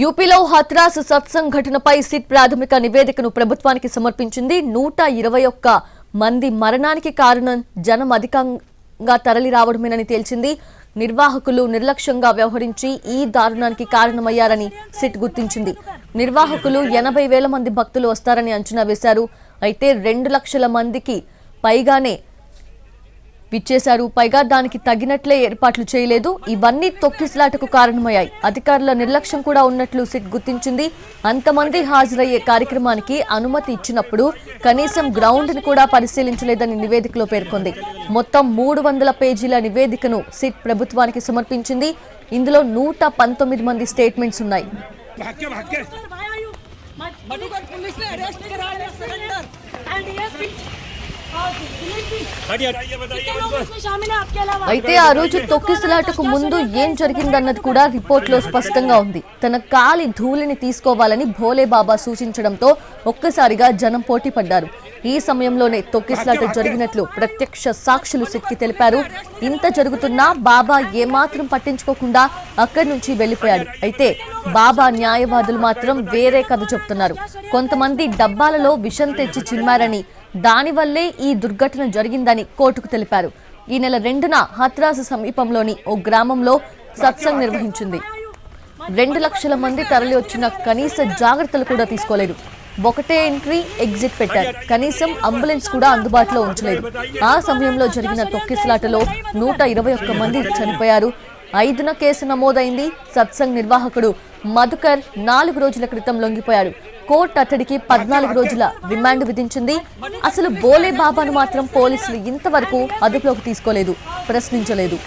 యూపీలో హత్రాస్ సత్సంగ్ ఘటనపై సిట్ ప్రాథమిక నివేదికను ప్రభుత్వానికి సమర్పించింది. నూట ఇరవై ఒక్క మంది మరణానికి కారణం జనం అధికంగా తరలి రావడమేనని తేల్చింది. నిర్వాహకులు నిర్లక్ష్యంగా వ్యవహరించి ఈ దారుణానికి కారణమయ్యారని సిట్ గుర్తించింది. నిర్వాహకులు ఎనభై వేల మంది భక్తులు వస్తారని అంచనా వేశారు. అయితే రెండు లక్షల మందికి పైగానే విచ్చేశారు పైగా దానికి తగినట్లే ఏర్పాట్లు చేయలేదు ఇవన్నీ తొక్కిసలాటకు కారణమయ్యాయి అధికారుల నిర్లక్ష్యం కూడా ఉన్నట్లు సిట్ గుర్తించింది అంతమంది హాజరయ్యే కార్యక్రమానికి అనుమతి ఇచ్చినప్పుడు కనీసం గ్రౌండ్ ని కూడా పరిశీలించలేదని నివేదికలో పేర్కొంది మొత్తం మూడు వందల పేజీల నివేదికను సిట్ ప్రభుత్వానికి సమర్పించింది ఇందులో నూట పంతొమ్మిది మంది స్టేట్మెంట్స్ ఉన్నాయి भाग के भाग के मधुकर पुलिस ने अरेस्ट करा है सरेंडर एंड डीएसपी हटिए बताइए बताइए कितने लोग इसमें शामिल हैं आपके अलावा అయితే ఆ రోజు తొక్కిసలాటకు ముందు ఏం జరిగిందన్నది కూడా రిపోర్ట్లో స్పష్టంగా ఉంది. తన కాలి ధూళిని తీసుకోవాలని భోలే బాబా సూచించడంతో ఒక్కసారిగా జనం పోటీ పడ్డారు. ఈ సమయంలోనే తొక్కిసలాట జరిగినట్లు ప్రత్యక్ష సాక్షులు సిక్కి తెలిపారు. ఇంత జరుగుతున్నా బాబా ఏమాత్రం పట్టించుకోకుండా అక్కడి నుంచి వెళ్ళిపోయాడు అయితే బాబా న్యాయవాదులు మాత్రం వేరే కథ చెప్తున్నారు. కొంతమంది డబ్బాలలో విషం తెచ్చి చిమ్మారని దానివల్లే ఈ దుర్ఘటన జరిగిందని కోర్టుకు తెలిపారు. ఈ నెల రెండున హత్రాసు సమీపంలోని ఓ గ్రామంలో సత్సంగ్ నిర్వహించింది. రెండు లక్షల మంది తరలి వచ్చిన కనీస జాగ్రత్తలు కూడా తీసుకోలేదు. ఒకటే ఎంట్రీ ఎగ్జిట్ పెట్టారు. కనీసం అంబులెన్స్ కూడా అందుబాటులో ఉంచలేదు. ఆ సమయంలో జరిగిన తొక్కిసలాటలో నూట ఇరవై ఒక్క మంది చనిపోయారు. ఐదున కేసు నమోదైంది. సత్సంగ్ నిర్వాహకుడు మధుకర్ నాలుగు రోజుల క్రితం లొంగిపోయాడు. కోర్టు అతడికి పద్నాలుగు రోజుల రిమాండ్ విధించింది. అసలు బోలే బాబాను మాత్రం పోలీసులు ఇంతవరకు అదుపులోకి తీసుకోలేదు ప్రశ్నించలేదు.